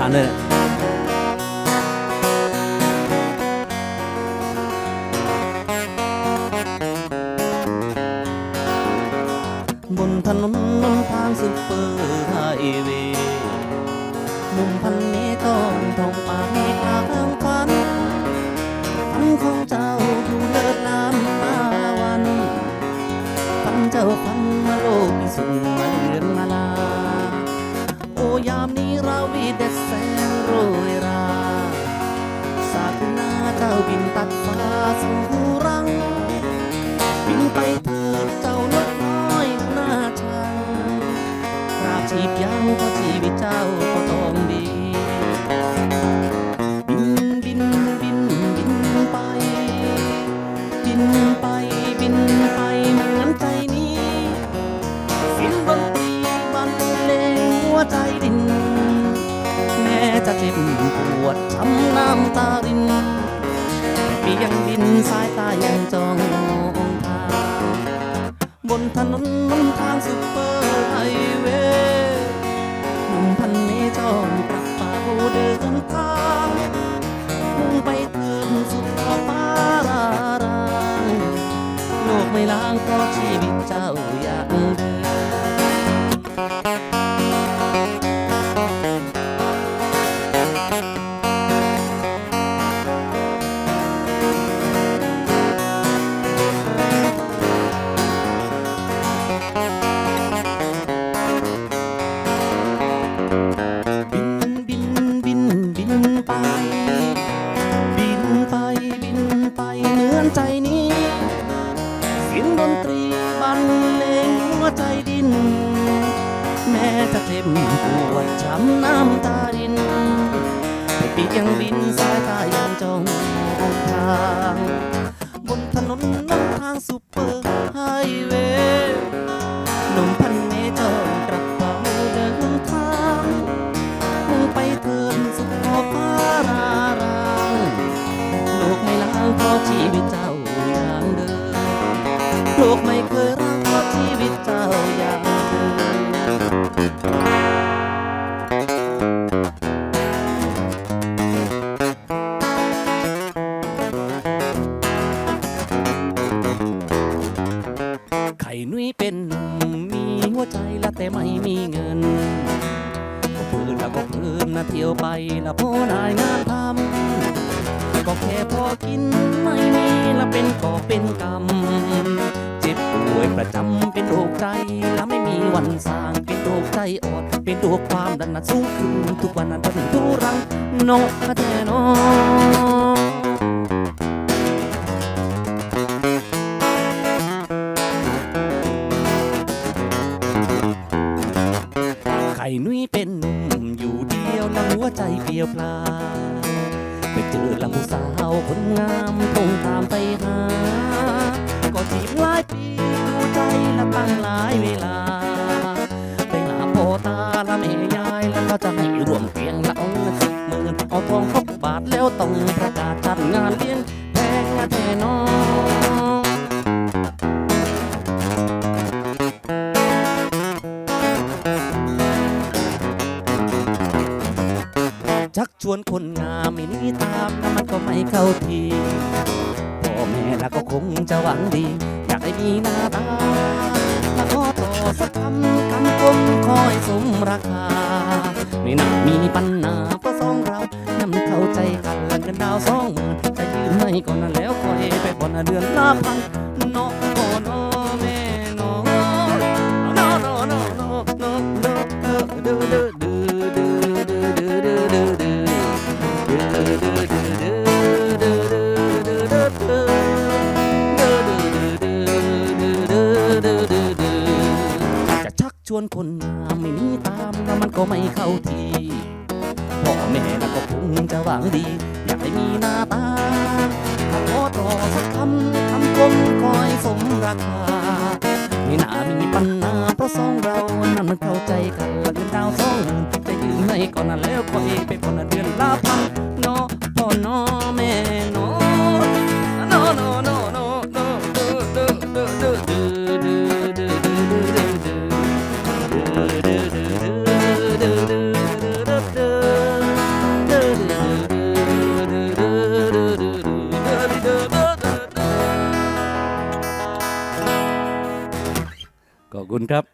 ทานด้วยนะบนถนนนนทางซุปเปอร์ไฮเวย์มุมพันนี้ต้องทองป่าให้กลางฝันฝันของเจ้าดูเลิศล้ำมาวันฝันเจ้าฝัน บินตัดฟ้าสู่รัง บินไปเถิดเจ้านกน้อยหน้าชังกราบชีพยังเพราะชีวิตเจ้าก็ต้องดี บินบินบินบินไป บินไปบินไปเหมือนใจนี้เสียงดนตรีบรรเลงหัวใจดิน แม้จะเจ็บปวดช้ำน้ำตารินเปียงดิ สายตายังจ้องทางบนถนนนนทางซุปเปอร์ไฮเวย์หนุ่มพันเมจอมกระเป๋าเดินทางมุ่งไปถึงสุดขอบฟ้ารารางโลกไม่ล้างเพราะชีวิตเจ้าอย่างเดิม ดนตรีบรรเลงหัวใจดิน แม้จะเจ็บปวดช้ำน้ำตาดินแต่ปีกยังบินสายตายังจ้องทางบนถนนนำทางสุปเปอร์ไฮเวย์ โลกไม่เคยรักเพราชีวิตเจ้าอย่างเดิมไข่นุ้ยเป็นหนุ่มมีหัวใจและแต่ไม่มีเงินก็พื้นแล้วก็พื้นนะเที่ยวไปแล้วพอได้งานทำก็แค่พอกินไม่มีแล้วเป็นก่อเป็นกรรม ประจำเป็นโรคใจแล้วไม่มีวันสร้างเป็นโรคใจอ่อนเป็นโรคความดันน่ะสูงขึ้นทุกวันนั้นเป็นทุรังโนกะแทโนไข่นุ้ยเป็นหนุ่มอยู่เดียวแล้วหัวใจเปลี่ยวปลาไปเจอลำสาวคนงามคงตามไปหา ตั้งหลายเวลาไปหาพ่อตาและแม่ยายแล้วก็จะให้รวมเตียงละอาเงินสิบหมื่นเอาทองครบบาทแล้วต้องประกาศจัดงานเลี้ยงแพงแน่นอนชักชวนคนงามไม่นี้ตามแล้วมันก็ไม่เข้าทีพ่อแม่ล้วก็คงจะหวังดี อยากให้มีหน้าตา สักคำคำคมคอยสมราคาไม่น่ามีปัญหาเพระสองเรานั้นเข้าใจกันหละเงินดาวสองหมื่นจะยืมให้ก่อนนะแล้วคอยไปผ่อนเดือนละพันนอกก่อนแม่นอนนนนอนนอนนอนเด้อเด้อ ก็ไม่เข้าทีพ่อแม่ก็คงจะหวังดี อยากให้มีหน้าตาขอต่อสักคำคำคมคอยสมราคาไม่น่ามีปัญหาเพราะสองเรานั้นมันเข้าใจกันและเงินดาวสองหมื่นจะยืมให้ก่อนนั้นแล้วคอยไปผ่อนเดือนละพันเนาะพ่อเนาะแม่เนาะ คุณครับ